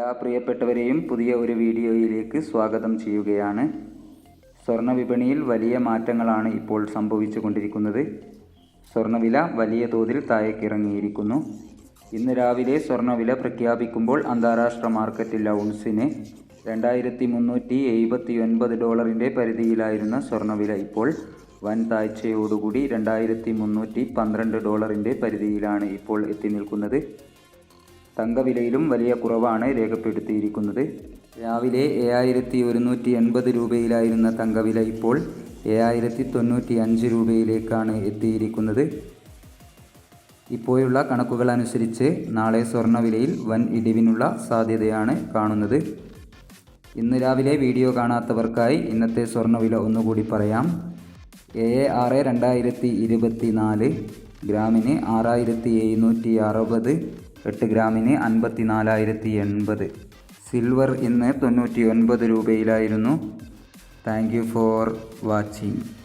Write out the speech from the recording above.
എല്ലാ പ്രിയപ്പെട്ടവരെയും പുതിയ ഒരു വീഡിയോയിലേക്ക് സ്വാഗതം ചെയ്യുകയാണ്. സ്വർണ വിപണിയിൽ വലിയ മാറ്റങ്ങളാണ് ഇപ്പോൾ സംഭവിച്ചുകൊണ്ടിരിക്കുന്നത്. സ്വർണവില വലിയ തോതിൽ താഴേക്കിറങ്ങിയിരിക്കുന്നു. ഇന്ന് രാവിലെ സ്വർണവില പ്രഖ്യാപിക്കുമ്പോൾ അന്താരാഷ്ട്ര മാർക്കറ്റിൽ ഔൺസിന് രണ്ടായിരത്തി മുന്നൂറ്റി എഴുപത്തി ഒൻപത് ഡോളറിന്റെ പരിധിയിലായിരുന്ന സ്വർണവില ഇപ്പോൾ വൻ താഴ്ചയോടുകൂടി രണ്ടായിരത്തി മുന്നൂറ്റി പന്ത്രണ്ട് ഡോളറിന്റെ പരിധിയിലാണ് ഇപ്പോൾ എത്തി നിൽക്കുന്നത്. തങ്കവിലയിലും വലിയ കുറവാണ് രേഖപ്പെടുത്തിയിരിക്കുന്നത്. രാവിലെ ഏഴായിരത്തി ഒരുന്നൂറ്റി എൺപത് രൂപയിലായിരുന്ന തങ്കവില ഇപ്പോൾ ഏഴായിരത്തി തൊണ്ണൂറ്റി അഞ്ച് രൂപയിലേക്കാണ് എത്തിയിരിക്കുന്നത്. ഇപ്പോഴുള്ള കണക്കുകൾ അനുസരിച്ച് നാളെ സ്വർണവിലയിൽ വൻ ഇടിവിനുള്ള സാധ്യതയാണ് കാണുന്നത്. ഇന്ന് രാവിലെ വീഡിയോ കാണാത്തവർക്കായി ഇന്നത്തെ സ്വർണവില ഒന്നുകൂടി പറയാം. എ ആറ് രണ്ടായിരത്തി ഇരുപത്തി നാല് ഗ്രാമിന് ആറായിരത്തി എഴുന്നൂറ്റി അറുപത് എട്ട് ഗ്രാമിന് അൻപത്തി നാലായിരത്തി എൺപത് സിൽവർ ഇന്ന് തൊണ്ണൂറ്റി ഒൻപത് രൂപയിലായിരുന്നു. Thank you for watching.